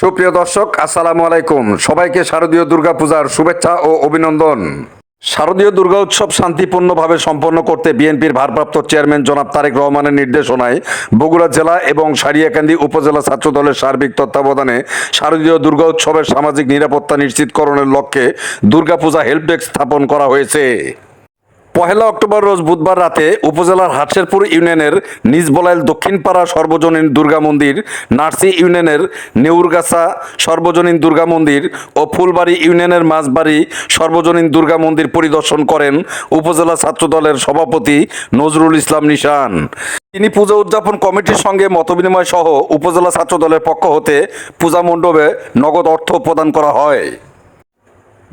সুপ্রিয় দর্শক, আসসালামু আলাইকুম। সবাইকে শারদীয় দুর্গাপূজার শুভেচ্ছা ও অভিনন্দন। শারদীয় দুর্গা উৎসব শান্তিপূর্ণভাবে সম্পন্ন করতে বিএনপির ভারপ্রাপ্ত চেয়ারম্যান জনাব তারেক রহমানের নির্দেশনায় বগুড়া জেলা এবং সারিয়াকান্দি উপজেলা ছাত্র দলের সার্বিক তত্ত্বাবধানে শারদীয় দুর্গা উৎসবের সামাজিক নিরাপত্তা নিশ্চিতকরণের লক্ষ্যে দুর্গাপূজা হেল্প স্থাপন করা হয়েছে। পহেলা অক্টোবর রোজ বুধবার রাতে উপজেলার হাটশেরপুর ইউনিয়নের নিজবলাইল দক্ষিণপাড়া সর্বজনীন দুর্গা মন্দির, নার্সি ইউনিয়নের নেউরগাছা সর্বজনীন দুর্গা মন্দির ও ফুলবাড়ি ইউনিয়নের মাঝবাড়ি সর্বজনীন দুর্গা মন্দির পরিদর্শন করেন উপজেলা ছাত্রদলের সভাপতি নজরুল ইসলাম নিশান। তিনি পূজা উদযাপন কমিটির সঙ্গে মতবিনিময় সহ উপজেলা ছাত্রদলের পক্ষ হতে পূজা মণ্ডপে নগদ অর্থ প্রদান করা হয়।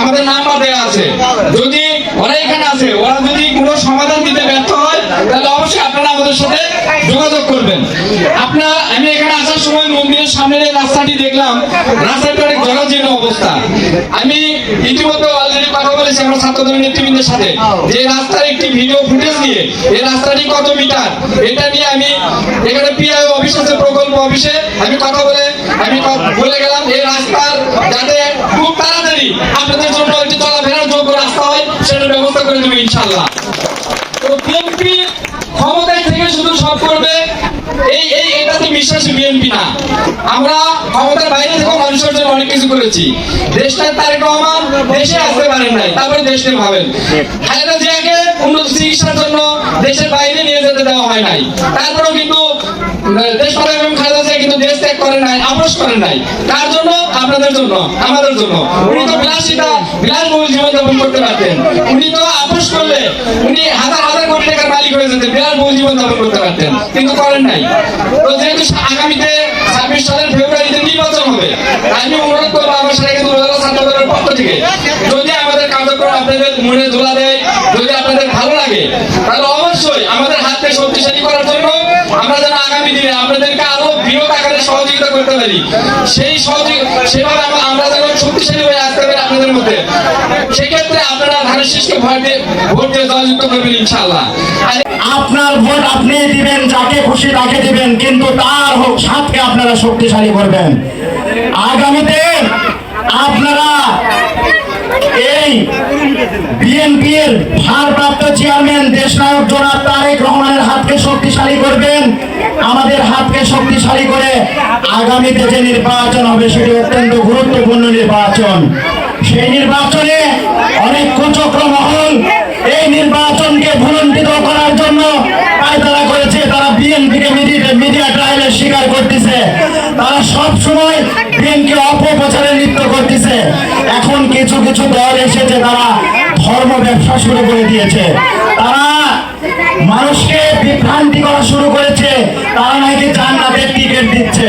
আমাদের নাম্বার দেওয়া আছে। যদি ওরা এখানে আছে, ওরা যদি কোনো সমাধান দিতে ব্যর্থ হয়, তাহলে অবশ্যই আপনারা আমাদের সাথে যোগাযোগ করবেন। আপনার আমি এখানে আসার সময় মন্দিরের সামনের রাস্তাটি দেখলাম। রাস্তাটি অনেক জরাজীর্ণ অবস্থা। আমি ইতিমধ্যে অলরেডি কথা বলেছি আমার ছাত্রদের নেতৃবৃন্দের সাথে যে রাস্তার একটি ভিডিও ফুটেজ দিয়ে এই রাস্তাটি কত মিটার, এটা নিয়ে আমি এখানে পিআই অফিস আছে, প্রকল্প অফিসে। আমি কথা বলে, আমি বলে গেলাম, এই রাস্তার যাতে তাড়াতাড়ি আপনাদের জন্য একটি চলাফেরার যোগ্য রাস্তা হয়, সেটার ব্যবস্থা করে দেবে ইনশাল্লাহ। তো বিএনপি ক্ষমতায় থেকে শুধু সব করবে, এই এই এটাতে বিশ্বাসী বিএনপি না। আমরা ক্ষমতার বাইরে থেকে মানুষের জন্য অনেক কিছু করেছি। দেশটার তারেক রহমান দেশে আসতে পারেন নাই, তারপরে দেশ ভাবেন। খালেদা জিয়াকে উন্নত চিকিৎসার জন্য দেশের বাইরে নিয়ে যেতে দেওয়া হয় নাই। তারপরেও কিন্তু দেশ কিন্তু দেশ ত্যাগ করেন নাই আপোষ করেন নাই। কার জন্য? আপনাদের জন্য, আমাদের জন্য। উনি তো বিলাসিতা বিলাসবহুল জীবনযাপন করতে পারতেন। উনি তো আপোষ করলে, উনি হাজার হাজার কোটি টাকার মালিক হয়ে যেতেন বিলাসবহুল জীবনযাপন করতে পারতেন। কিন্তু করেন নাই। তো যেহেতু আগামীতে ছাব্বিশ সালের ফেব্রুয়ারিতে নির্বাচন হবে আমি অনুরোধ করব আমার সাথে কিন্তু উপজেলা ছাত্র দলের পক্ষ থেকে, যদি আমাদের কার্যক্রম আপনাদের মনে ধোলা দেয়, যদি আপনাদের ভালো লাগে, তাহলে অবশ্যই আমাদের হাতকে শক্তিশালী করার জন্য আমরা যেন আগামী দিনে আপনাদেরকে আরও বৃহৎ আকারে সহযোগিতা করতে পারি সেই সহযোগ সেভাবে আমরা- যেন শক্তিশালী হয়ে আসতে পারি আপনাদের মধ্যে। সেক্ষেত্রে আপনারা ধানের শীষকে ভয় দিয়ে ভোট দিয়ে জয়যুক্ত করবেন ইনশাআল্লাহ। আর আপনার ভোট আপনি দিবেন, যাকে খুশি তাকে দিবেন, কিন্তু তার হোক সাথকে আপনারা শক্তিশালী করবেন। আগামীতে আপনারা এই বিএনপির ভারপ্রাপ্ত চেয়ারম্যান, দেশনায়ক জনাব তারেক রহমানের হাতকে শক্তিশালী করবেন। আমাদের হাতকে শক্তিশালী করে আগামীতে যে নির্বাচন হবে, সেটি অত্যন্ত গুরুত্বপূর্ণ নির্বাচন। সেই নির্বাচনে অনেক কুচক্র মহল এই নির্বাচনকে ভুলণ্ঠিত করার জন্য পায়তারা করেছে। তারা বিএনপিকে মিডিয়া ট্রায়ালের শিকার করতেছে। তারা সব সময় বিএনপি অপপ্রচারে লিপ্ত করতেছে। এখন কিছু কিছু দল এসেছে তারা ধর্ম ব্যবসা শুরু করে দিয়েছে। তারা মানুষকে বিভ্রান্তি করা শুরু করেছে। তারা নাকি জান্নাতের টিকিট দিচ্ছে।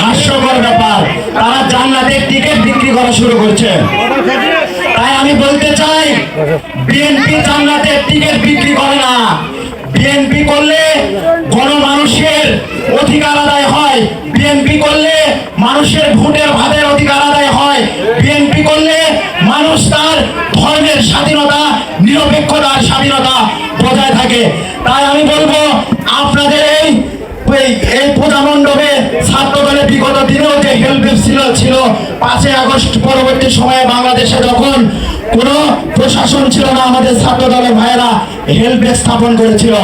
হাস্যকর ব্যাপার। তারা জান্নাতের টিকিট বিক্রি করা শুরু করছে। তাই আমি বলতে চাই বিএনপি জান্নাতের টিকিট বিক্রি করে না। বিএনপি করলে গণমানুষের অধিকার আদায় হয়। বিএনপি করলে মানুষের ভোটের ভাতের অধিকার আদায় হয়। বিএনপি করলে মানুষ তার ধর্মের স্বাধীনতা, নিরপেক্ষতার স্বাধীনতা বজায় থাকে। তাই আমি বলব, আপনাদের এই এই- পূজা মণ্ডপে ছাত্র দলের বিগত দিনেও যে হেল্প ছিল ছিল পাঁচই আগস্ট পরবর্তী সময়ে বাংলাদেশে যখন কোনো প্রশাসন ছিল না, আমাদের ছাত্রদলের ভাইয়েরা হেল্প স্থাপন করেছিল।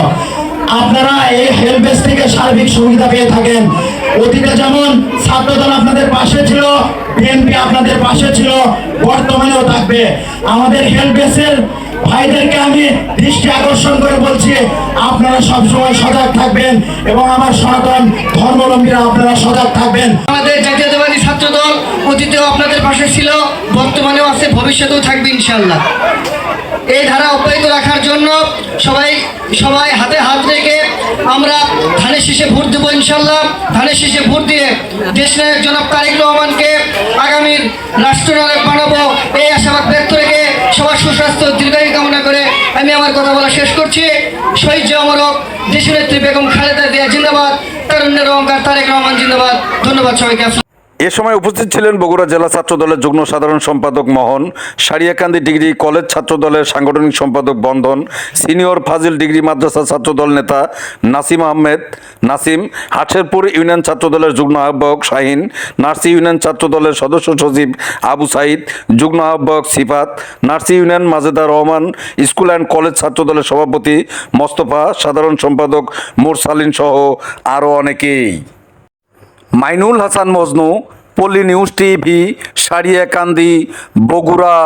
আপনারা এই হেল্প থেকে সার্বিক সুবিধা পেয়ে থাকেন। অতীতে যেমন ছাত্র দল আপনাদের পাশে ছিল বিএনপি আপনাদের পাশে ছিল, বর্তমানেও থাকবে। আমাদের হেল্প ভাইদেরকে আমি দৃষ্টি আকর্ষণ করে বলছি, আপনারা সবসময় সজাগ থাকবেন এবং আমার সনাতন ধর্মাবলম্বীরা আপনারা সজাগ থাকবেন। আমাদের জাতীয়তাবাদী ছাত্র অতীতেও আপনাদের পাশে ছিল, বর্তমানেও আছে, ভবিষ্যতেও থাকবে ইনশাল্লাহ এই ধারা অব্যাহত রাখার জন্য সবাই সবাই হাতে হাত রেখে আমরা ধানের শীষে ভোট দেবো ইনশাল্লাহ। ধানের শীষে ভোট দিয়ে দেশ নায়ক জনাব তারেক রহমানকে আগামীর রাষ্ট্রনায়ক বানাবো। এই আশাবাদ ব্যক্ত রেখে সবার সুস্বাস্থ্য দীর্ঘায়ু কামনা করে আমি আমার কথা বলা শেষ করছি। শহীদ অমরক দেশনেত্রী বেগম খালেদা জিয়া জিন্দাবাদ, তারুণ্যের অহংকার তারেক রহমান জিন্দাবাদ। ধন্যবাদ সবাইকে। এ সময় উপস্থিত ছিলেন বগুড়া জেলা ছাত্র দলের যুগ্ম সাধারণ সম্পাদক মোহন, সারিয়াকান্দি ডিগ্রি কলেজ ছাত্র দলের সাংগঠনিক সম্পাদক বন্ধন, সিনিয়র ফাজিল ডিগ্রি মাদ্রাসা ছাত্র দল নেতা নাসিম আহমেদ, নাসিম, হাটশেরপুর ইউনিয়ন ছাত্র দলের যুগ্ম আহ্বায়ক শাহিন, নার্সি ইউনিয়ন ছাত্র দলের সদস্য সচিব আবু সাইদ, যুগ্ম আহ্বায়ক Sifat, Narsi union Majeda Rahman, school and college ছাত্র দলের সভাপতি মোস্তফা, সাধারণ সম্পাদক মুরসালিন সহ আরও অনেকেই। মাইনুল হাসান মজনু পল্লী নিউজ টিভি সারিয়াকান্দি বগুড়া।